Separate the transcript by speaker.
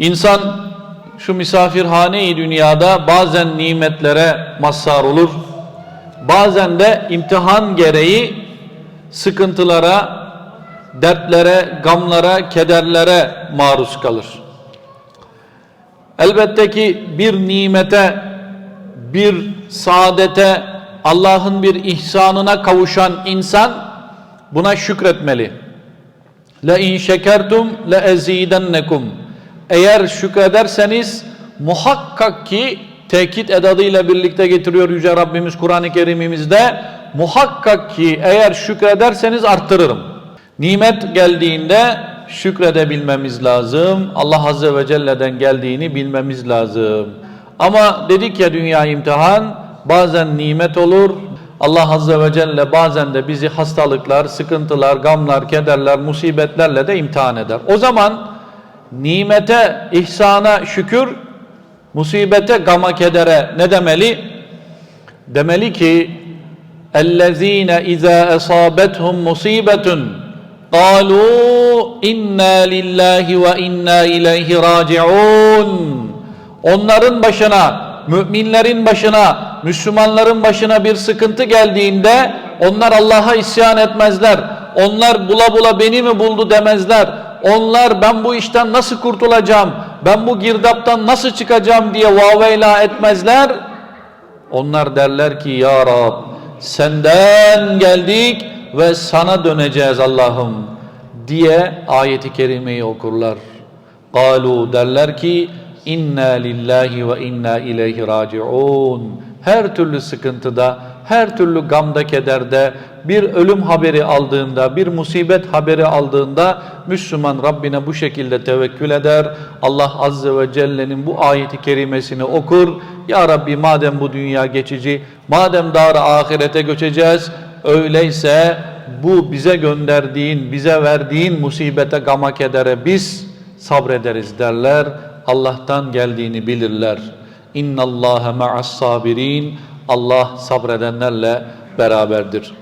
Speaker 1: İnsan şu misafirhane-i dünyada bazen nimetlere mazhar olur. Bazen de imtihan gereği sıkıntılara, dertlere, gamlara, kederlere maruz kalır. Elbette ki bir nimete, bir saadete, Allah'ın bir ihsanına kavuşan insan buna şükretmeli. La in şekertum la ezidennekum. Eğer şükrederseniz muhakkak ki tekit edadıyla birlikte getiriyor Yüce Rabbimiz Kur'an-ı Kerim'imizde muhakkak ki eğer şükrederseniz arttırırım. Nimet geldiğinde şükredebilmemiz lazım. Allah Azze ve Celle'den geldiğini bilmemiz lazım. Ama dedik ya dünya imtihan bazen nimet olur. Allah Azze ve Celle bazen de bizi hastalıklar, sıkıntılar, gamlar, kederler, musibetlerle de imtihan eder. O zaman nimete, ihsana şükür, musibete, gama, kedere ne demeli? Demeli ki اَلَّذ۪ينَ اِذَا اَصَابَتْهُمْ مُصِيبَةٌ قَالُوا اِنَّا لِلّٰهِ وَاِنَّا اِلَيْهِ رَاجِعُونَ Onların başına, müminlerin başına, Müslümanların başına bir sıkıntı geldiğinde onlar Allah'a isyan etmezler. Onlar bula bula beni mi buldu demezler. Onlar ben bu işten nasıl kurtulacağım, ben bu girdaptan nasıl çıkacağım diye vaveyla etmezler. Onlar derler ki ya Rab senden geldik ve sana döneceğiz Allah'ım diye ayeti kerimeyi okurlar. Galu derler ki inna lillahi ve inna ileyhi raciun. Her türlü sıkıntıda, her türlü gamda, kederde, bir ölüm haberi aldığında, bir musibet haberi aldığında Müslüman Rabbine bu şekilde tevekkül eder. Allah Azze ve Celle'nin bu ayeti kerimesini okur. Ya Rabbi madem bu dünya geçici, madem dar ahirete göçeceğiz, öyleyse bu bize gönderdiğin, bize verdiğin musibete, gama, kedere biz sabrederiz derler. Allah'tan geldiğini bilirler. İnna Allaha ma'as sabirin. Allah sabredenlerle beraberdir.